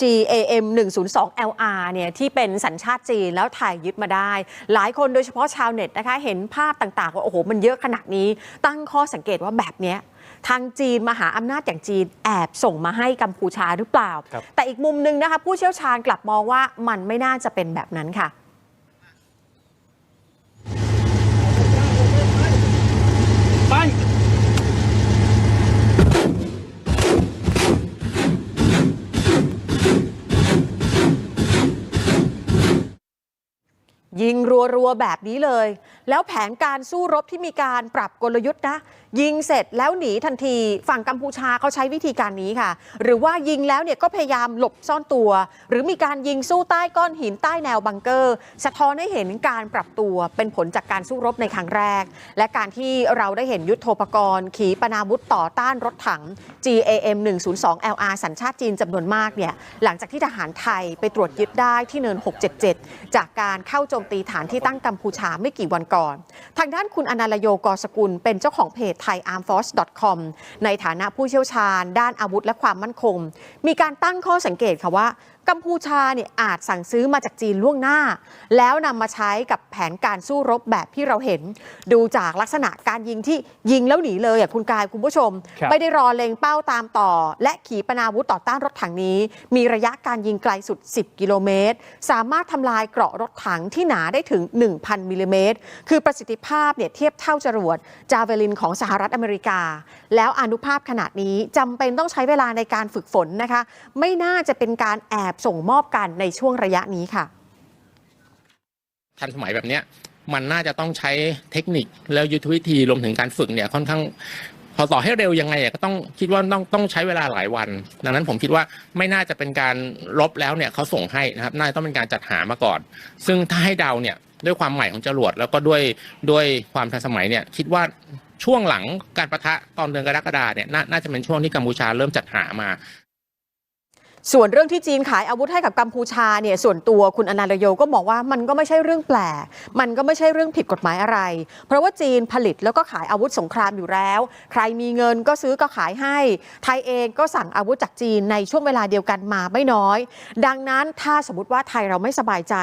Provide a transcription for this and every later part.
GAM 102 LR เนี่ยที่เป็นสัญชาติจีนแล้วถ่ายยึดมาได้ หลายคนโดยเฉพาะชาวเน็ตนะคะ เห็นภาพต่างๆ ว่า โอ้โห มันเยอะขนาดนี้ ตั้งข้อสังเกตว่าแบบเนี้ยทางจีนมหาอำนาจอย่างจีนแอบส่งมาให้กัมพูชาหรือเปล่าครับแต่อีกมุมหนึงนะคะ ผู้เชี่ยวชาญกลับมองว่ามันไม่น่าจะเป็นแบบนั้นค่ะ ยิงรัวๆ แบบนี้เลย แล้วแผนการสู้รบที่มีการปรับกลยุทธ์นะ ยิงเสร็จแล้วหนีทันที ฝั่งกัมพูชาเขาใช้วิธีการนี้ค่ะ หรือว่ายิงแล้วเนี่ยก็พยายามหลบซ่อนตัว หรือมีการยิงสู้ใต้ก้อนหินใต้แนวบังเกอร์ สะท้อนให้เห็นการปรับตัวเป็นผลจากการสู้รบในครั้งแรก และการที่เราได้เห็นยุทโธปกรณ์ ขีปนาวุธต่อต้านรถถัง GAM 102 LR สัญชาติจีนจำนวนมากเนี่ยหลังจากที่ทหารไทยไปตรวจยึดได้ที่เนิน 677 จากการเข้าโจมตีฐานที่ตั้งกัมพูชาไม่กี่วันก่อน ทางด้านคุณอนาลโยกอสกุล เป็นเจ้าของเพจ thaiarmforce.com ในฐานะผู้เชี่ยวชาญ ด้านอาวุธและความมั่นคง มีการตั้งข้อสังเกตค่ะว่ากัมพูชาเนี่ยอาจสั่งซื้อมาจากจีนล่วงหน้า แล้วนำมาใช้กับแผนการสู้รบแบบที่เราเห็น ดูจากลักษณะการยิงที่ยิงแล้วหนีเลยอะคุณกายคุณผู้ชมครับไม่ได้รอเล็งเป้าตามต่อ และขีปนาวุธต่อต้านรถถังนี้ มีระยะการยิงไกลสุด 10 กิโลเมตร สามารถทำลายเกราะรถถังที่หนาได้ถึง 1,000 มิลลิเมตร คือประสิทธิภาพเนี่ยเทียบเท่าจรวดจาเวลินของสหรัฐอเมริกา แล้วอนุภาพขนาดนี้จำเป็นต้องใช้เวลาในการฝึกฝนนะคะ ไม่น่าจะเป็นการแอบส่งมอบกันในช่วงระยะนี้ค่ะ ทันสมัยแบบเนี้ยมันน่าจะต้องใช้เทคนิคแล้วยุทธวิธีรวมถึงการฝึกเนี่ยค่อนข้าง พอต่อให้เร็วยังไงก็ต้องคิดว่าต้องต้องใช้เวลาหลายวัน ดังนั้นผมคิดว่าไม่น่าจะเป็นการลบแล้วเนี่ยเขาส่งให้นะครับน่าจะต้องเป็นการจัดหามาก่อน ซึ่งถ้าให้เดาเนี่ยด้วยความใหม่ของจรวดแล้วก็ด้วยด้วยความทันสมัยเนี่ยคิดว่าช่วงหลังการประทะตอนเดือนกรกฎาเนี่ยนน่าจะเป็นช่วงที่กัมพูชาเริ่มจัดหามา ส่วนเรื่องที่จีนขายอาวุธให้กับกัมพูชาเนี่ยส่วนตัวคุณอนาลโยก็มองว่ามันก็ไม่ใช่เรื่องแปลก มันก็ไม่ใช่เรื่องผิดกฎหมายอะไร เพราะว่าจีนผลิตแล้วก็ขายอาวุธสงครามอยู่แล้ว ใครมีเงินก็ซื้อก็ขายให้ ไทยเองก็สั่งอาวุธจากจีนในช่วงเวลาเดียวกันมาไม่น้อย ดังนั้นถ้าสมมติว่าไทยเราไม่สบายใจ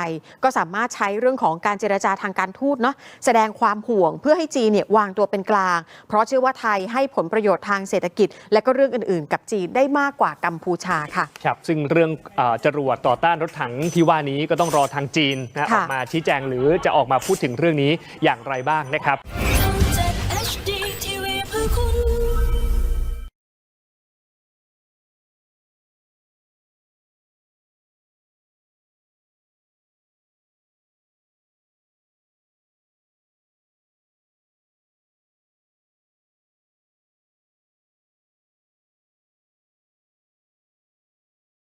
ก็สามารถใช้เรื่องของการเจรจาทางการทูตเนาะแสดงความห่วงเพื่อให้จีนเนี่ยวางตัวเป็นกลาง เพราะเชื่อว่าไทยให้ผลประโยชน์ทางเศรษฐกิจ และก็เรื่องอื่น ๆ กับจีนได้มากกว่ากัมพูชาค่ะครับซึ่งเรื่องเอ่อจรวดต่อต้านรถถังที่ว่านี้ก็ต้องรอทางจีนนะอค่ะอกมาชี้แจงหรือจะออกมาพูดถึงเรื่องนี้อย่างไรบ้างนะครับ